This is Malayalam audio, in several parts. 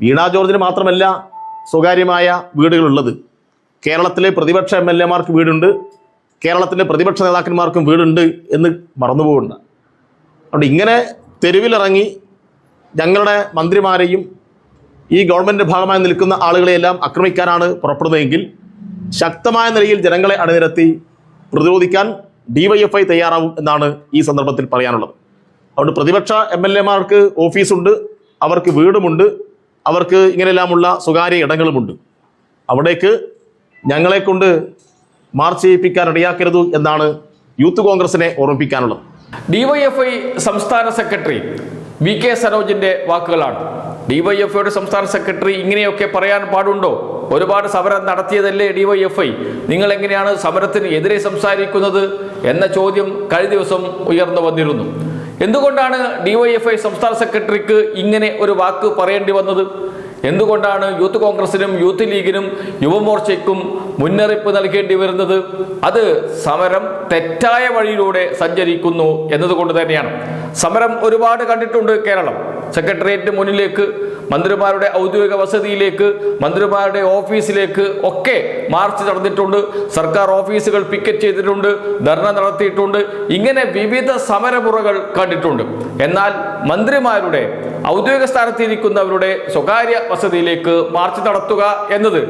വീണ ജോർജിന് മാത്രമല്ല സ്വകാര്യമായ വീടുകളുള്ളത്. കേരളത്തിലെ പ്രതിപക്ഷ എം എൽ എമാർക്ക് വീടുണ്ട്. കേരളത്തിലെ പ്രതിപക്ഷ നേതാക്കന്മാർക്കും വീടുണ്ട് എന്ന് മറന്നുപോകുന്നുണ്ട് അതുകൊണ്ട് ഇങ്ങനെ തെരുവിലിറങ്ങി ഞങ്ങളുടെ മന്ത്രിമാരെയും ഈ ഗവൺമെന്റ് ഭാഗമായി നിൽക്കുന്ന ആളുകളെയെല്ലാം ആക്രമിക്കാനാണ് പുറപ്പെടുന്നതെങ്കിൽ ശക്തമായ നിലയിൽ ജനങ്ങളെ അണിനിരത്തി പ്രതിരോധിക്കാൻ ഡിവൈഎഫ്ഐ തയ്യാറാവും എന്നാണ് ഈ സന്ദർഭത്തിൽ പറയാനുള്ളത്. അതുകൊണ്ട് പ്രതിപക്ഷ എം എൽ എമാർക്ക് ഓഫീസുണ്ട് അവർക്ക് വീടുമുണ്ട്. അവർക്ക് ഇങ്ങനെയെല്ലാമുള്ള സ്വകാര്യ ഇടങ്ങളുമുണ്ട്. അവിടേക്ക് ഞങ്ങളെ കൊണ്ട് മാർച്ച് ചെയ്യിപ്പിക്കാൻ ഇടയാക്കരുത് എന്നാണ് യൂത്ത് കോൺഗ്രസിനെ ഓർമ്മിപ്പിക്കാനുള്ളത്. ഡിവൈഎഫ്ഐ സംസ്ഥാന സെക്രട്ടറി വി കെ സരോജിന്റെ വാക്കുകളാണ്. ഡിവൈഎഫ്ഐയുടെ സംസ്ഥാന സെക്രട്ടറി ഇങ്ങനെയൊക്കെ പറയാൻ പാടുണ്ടോ? ഒരുപാട് സമരം നടത്തിയതല്ലേ ഡിവൈഎഫ്ഐ? നിങ്ങൾ എങ്ങനെയാണ് സമരത്തിന് എതിരെ സംസാരിക്കുന്നത്? എന്ന ചോദ്യം കഴിഞ്ഞ ദിവസം ഉയർന്നു വന്നിരുന്നു. എന്തുകൊണ്ടാണ് ഡിവൈഎഫ്ഐ സംസ്ഥാന സെക്രട്ടറിക്ക് ഇങ്ങനെ ഒരു വാക്ക് പറയേണ്ടി വന്നത്? എന്തുകൊണ്ടാണ് യൂത്ത് കോൺഗ്രസിനും യൂത്ത് ലീഗിനും യുവമോർച്ചയ്ക്കും മുന്നറിയിപ്പ് നൽകേണ്ടി വരുന്നത്? അത് സമരം തെറ്റായ വഴിയിലൂടെ സഞ്ചരിക്കുന്നു എന്നതുകൊണ്ട് തന്നെയാണ്. സമരം ഒരുപാട് കണ്ടിട്ടുണ്ട് കേരളം. സെക്രട്ടേറിയറ്റ് മുന്നിലേക്ക് മന്ത്രിമാരുടെ ഔദ്യോഗിക വസതിയിലേക്ക് മന്ത്രിമാരുടെ ഓഫീസിലേക്ക് ഒക്കെ മാർച്ച് നടന്നിട്ടുണ്ട്. സർക്കാർ ഓഫീസുകൾ പിക്കറ്റ് ചെയ്തിട്ടുണ്ട് ധർണ നടത്തിയിട്ടുണ്ട്. ഇങ്ങനെ വിവിധ സമരമുറകൾ കണ്ടിട്ടുണ്ട്. എന്നാൽ മന്ത്രിമാരുടെ ഔദ്യോഗിക സ്ഥാനത്തിരിക്കുന്നവരുടെ സ്വകാര്യ വസതിയിലേക്ക് മാർച്ച് നടത്തുക എന്നത്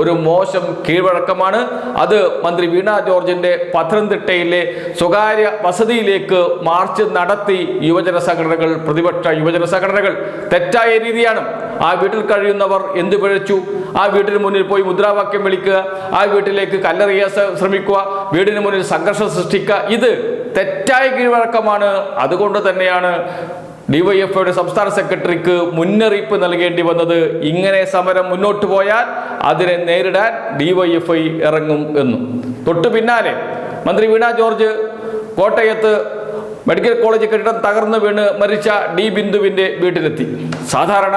ഒരു മോശം കീഴ്വഴക്കമാണ്. അത് മന്ത്രി വീണ ജോർജിന്റെ പത്തനംതിട്ടയിലെ സ്വകാര്യ വസതിയിലേക്ക് മാർച്ച് നടത്തി യുവജന സംഘടനകൾ പ്രതിപക്ഷ യുവജന സംഘടനകൾ. തെറ്റായ രീതിയാണ്. ആ വീട്ടിൽ കഴിയുന്നവർ എന്ത് പിഴച്ചു? ആ വീട്ടിന് മുന്നിൽ പോയി മുദ്രാവാക്യം വിളിക്കുക. ആ വീട്ടിലേക്ക് കല്ലെറിയാൻ ശ്രമിക്കുക. വീടിന് മുന്നിൽ സംഘർഷം സൃഷ്ടിക്കുക. ഇത് തെറ്റായ കീഴ്വഴക്കമാണ്. അതുകൊണ്ട് തന്നെയാണ് ഡിവൈഎഫ്ഐയുടെ സംസ്ഥാന സെക്രട്ടറിക്ക് മുന്നറിയിപ്പ് നൽകേണ്ടി വന്നത് ഇങ്ങനെ സമരം മുന്നോട്ട് പോയാൽ അതിനെ നേരിടാൻ ഡിവൈഎഫ്ഐ ഇറങ്ങും എന്നും. തൊട്ടു പിന്നാലെ മന്ത്രി വീണ ജോർജ് കോട്ടയത്ത് മെഡിക്കൽ കോളേജ് കെട്ടിടം തകർന്നു വീണ് മരിച്ച ഡി ബിന്ദുവിന്റെ വീട്ടിലെത്തി. സാധാരണ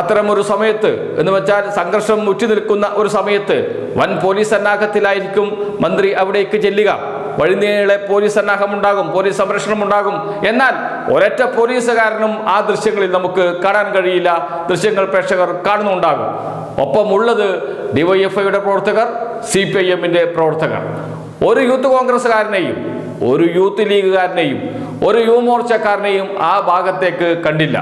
അത്തരമൊരു സമയത്ത് എന്ന് വെച്ചാൽ സംഘർഷം മുറ്റി നിൽക്കുന്ന ഒരു സമയത്ത് വൻ പോലീസ് സന്നാഹത്തിലായിരിക്കും മന്ത്രി അവിടേക്ക് ചെല്ലുക. വഴിനീളെ പോലീസ് സന്നാഹം ഉണ്ടാകും പോലീസ് സംരക്ഷണം ഉണ്ടാകും എന്നാൽ ഒരൊറ്റ പോലീസുകാരനും ആ ദൃശ്യങ്ങളിൽ നമുക്ക് കാണാൻ കഴിയില്ല. ദൃശ്യങ്ങൾ പ്രേക്ഷകർ കാണുന്നുണ്ടാകും. ഒപ്പമുള്ളത് ഡിവൈഎഫ്ഐയുടെ പ്രവർത്തകർ സി പി ഐ എമ്മിന്റെ പ്രവർത്തകർ. ഒരു യൂത്ത് കോൺഗ്രസ്സുകാരനെയും ഒരു യൂത്ത് ലീഗുകാരനെയും ഒരു യുവമോർച്ചക്കാരനെയും ആ ഭാഗത്തേക്ക് കണ്ടില്ല.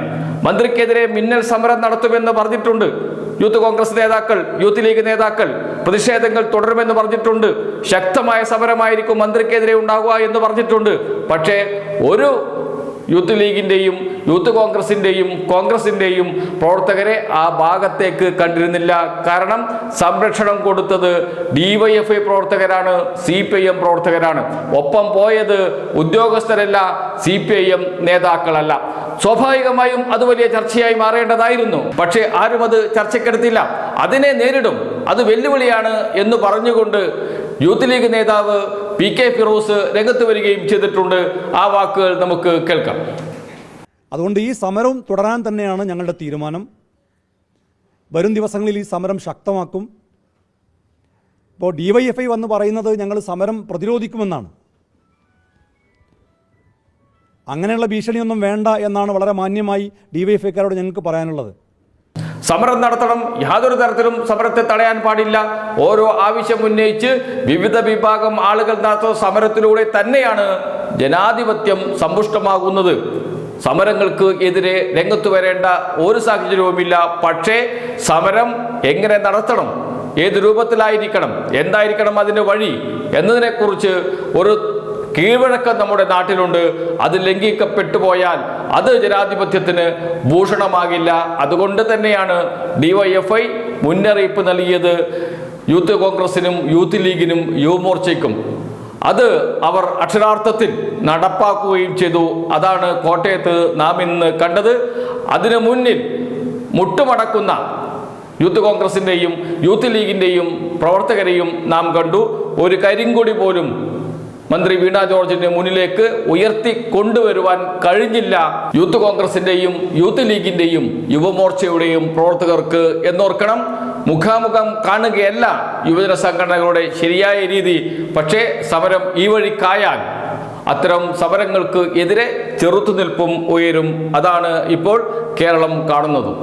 മന്ത്രിക്കെതിരെ മിന്നൽ സമരം നടത്തുമെന്ന് പറഞ്ഞിട്ടുണ്ട്. യൂത്ത് കോൺഗ്രസ് നേതാക്കൾ യൂത്ത് ലീഗ് നേതാക്കൾ. പ്രതിഷേധങ്ങൾ തുടരുമെന്ന് പറഞ്ഞിട്ടുണ്ട്. ശക്തമായ സമരമായിരിക്കും മന്ത്രിക്കെതിരെ ഉണ്ടാകുക എന്ന് പറഞ്ഞിട്ടുണ്ട്. പക്ഷേ ഒരു യൂത്ത് ലീഗിന്റെയും യൂത്ത് കോൺഗ്രസിന്റെയും കോൺഗ്രസിന്റെയും പ്രവർത്തകരെ ആ ഭാഗത്തേക്ക് കണ്ടിരുന്നില്ല. കാരണം സംരക്ഷണം കൊടുത്തത് ഡിവൈഎഫ്ഐ പ്രവർത്തകരാണ് സി പി ഐ എം പ്രവർത്തകരാണ്. ഒപ്പം പോയത് ഉദ്യോഗസ്ഥരല്ല സി പി ഐ എം നേതാക്കളല്ല. സ്വാഭാവികമായും അത് വലിയ ചർച്ചയായി മാറേണ്ടതായിരുന്നു. പക്ഷേ ആരും അത് ചർച്ചയ്ക്കെടുത്തില്ല. അതിനെ നേരിടും. അത് വെല്ലുവിളിയാണ് എന്ന് പറഞ്ഞുകൊണ്ട് യൂത്ത് ലീഗ് നേതാവ് പി കെ ഫിറോസ് രംഗത്ത് വരികയും ചെയ്തിട്ടുണ്ട്. ആ വാക്കുകൾ നമുക്ക് കേൾക്കാം. അതുകൊണ്ട് ഈ സമരം തുടരാൻ തന്നെയാണ് ഞങ്ങളുടെ തീരുമാനം. വരും ദിവസങ്ങളിൽ ഈ സമരം ശക്തമാക്കും. ഇപ്പോൾ ഡി വൈ എഫ് ഐ വന്ന് പറയുന്നത് ഞങ്ങൾ സമരം പ്രതിരോധിക്കുമെന്നാണ്. അങ്ങനെയുള്ള ഭീഷണിയൊന്നും വേണ്ട എന്നാണ് വളരെ മാന്യമായി ഡി വൈ എഫ് ഐക്കാരോട് ഞങ്ങൾക്ക് പറയാനുള്ളത്. സമരം നടത്തണം. യാതൊരു തരത്തിലും സമരത്തെ തടയാൻ പാടില്ല. ഓരോ ആവശ്യം ഉന്നയിച്ച് വിവിധ വിഭാഗം ആളുകൾ നടത്തുന്ന സമരത്തിലൂടെ തന്നെയാണ് ജനാധിപത്യം സമ്പുഷ്ടമാകുന്നത്. സമരങ്ങൾക്ക് എതിരെ രംഗത്ത് വരേണ്ട ഒരു സാഹചര്യവുമില്ല. പക്ഷേ സമരം എങ്ങനെ നടത്തണം? ഏത് രൂപത്തിലായിരിക്കണം? എന്തായിരിക്കണം അതിന്റെ വഴി? എന്നതിനെക്കുറിച്ച് ഒരു കീഴ്വഴക്കം നമ്മുടെ നാട്ടിലുണ്ട്. അത് ലംഘിക്കപ്പെട്ടു പോയാൽ അത് ജനാധിപത്യത്തിന് ഭൂഷണമാകില്ല. അതുകൊണ്ട് തന്നെയാണ് ഡിവൈഎഫ്ഐ മുന്നറിയിപ്പ് നൽകിയത് യൂത്ത് കോൺഗ്രസിനും യൂത്ത് ലീഗിനും യുവമോർച്ചയ്ക്കും അത് അവർ അക്ഷരാർത്ഥത്തിൽ നടപ്പാക്കുകയും ചെയ്തു. അതാണ് കോട്ടയത്ത് നാം ഇന്ന് കണ്ടത്. അതിനു മുന്നിൽ മുട്ടുമടക്കുന്ന യൂത്ത് കോൺഗ്രസിന്റെയും യൂത്ത് ലീഗിന്റെയും പ്രവർത്തകരെയും നാം കണ്ടു. ഒരു കരിങ്കൊടി പോലും മന്ത്രി വീണ ജോർജിന്റെ മുന്നിലേക്ക് ഉയർത്തി കൊണ്ടുവരുവാൻ കഴിഞ്ഞില്ല. യൂത്ത് കോൺഗ്രസിന്റെയും യൂത്ത് ലീഗിന്റെയും യുവമോർച്ചയുടെയും പ്രവർത്തകർക്ക് എന്നോർക്കണം. മുഖാമുഖം കാണുകയല്ല യുവജന സംഘടനകളുടെ ശരിയായ രീതി. പക്ഷേ സമരം ഈ വഴിക്കായാൽ അത്തരം സമരങ്ങൾക്ക് എതിരെ ചെറുത്തുനിൽപ്പും ഉയരും. അതാണ് ഇപ്പോൾ കേരളം കാണുന്നതും.